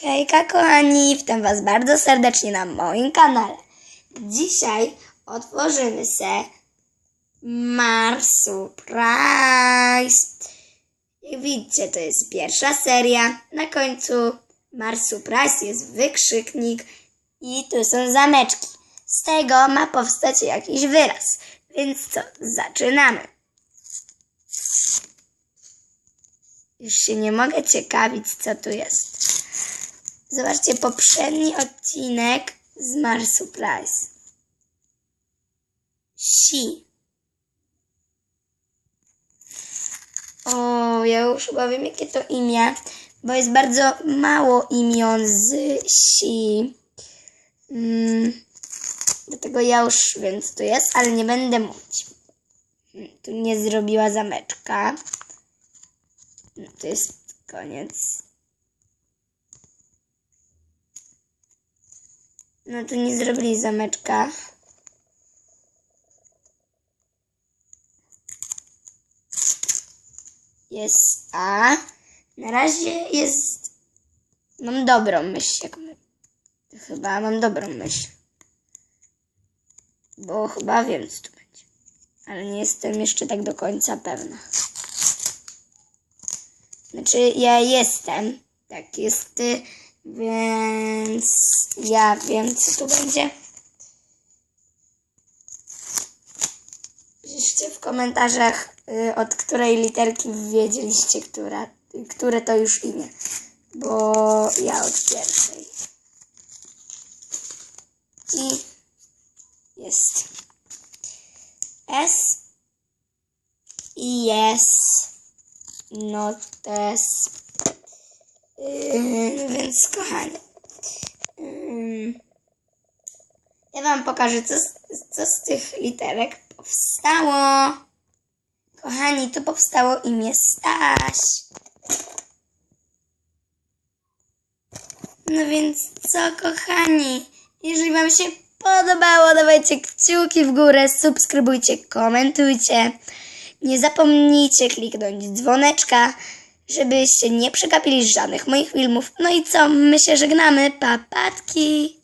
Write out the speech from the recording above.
Hejka kochani, witam was bardzo serdecznie na moim kanale. Dzisiaj otworzymy se Marsurprise. Jak widzicie, to jest pierwsza seria. Na końcu Marsurprise jest wykrzyknik i tu są zameczki. Z tego ma powstać jakiś wyraz. Więc co, zaczynamy. Już się nie mogę ciekawić, co tu jest. Zobaczcie poprzedni odcinek z Marsurprise. Si. O, ja już chyba wiem, jakie to imię, bo jest bardzo mało imion z si. Mm, dlatego ja już wiem, co to jest, ale nie będę mówić. Hmm, Tu nie zrobiła zameczka. No, to jest koniec. No tu nie zrobili zameczka. Jest A. Na razie jest. Mam dobrą myśl. Chyba mam dobrą myśl. Bo chyba wiem, co tu będzie. Ale nie jestem jeszcze tak do końca pewna. Znaczy, ja jestem. Tak jest. y, Więc ja wiem, co tu będzie. Piszcie w komentarzach, y, od której literki wiedzieliście, która, które to już imię. Bo ja od pierwszej. I jest S i jest notes. Yy, więc kochani, yy, ja wam pokażę, co z, co z tych literek powstało. Kochani, tu powstało imię Staś. No więc co, kochani? Jeżeli Wam się podobało, dawajcie kciuki w górę, subskrybujcie, komentujcie. Nie zapomnijcie kliknąć dzwoneczka, żebyście nie przegapili żadnych moich filmów. No i co? My się żegnamy. Papatki!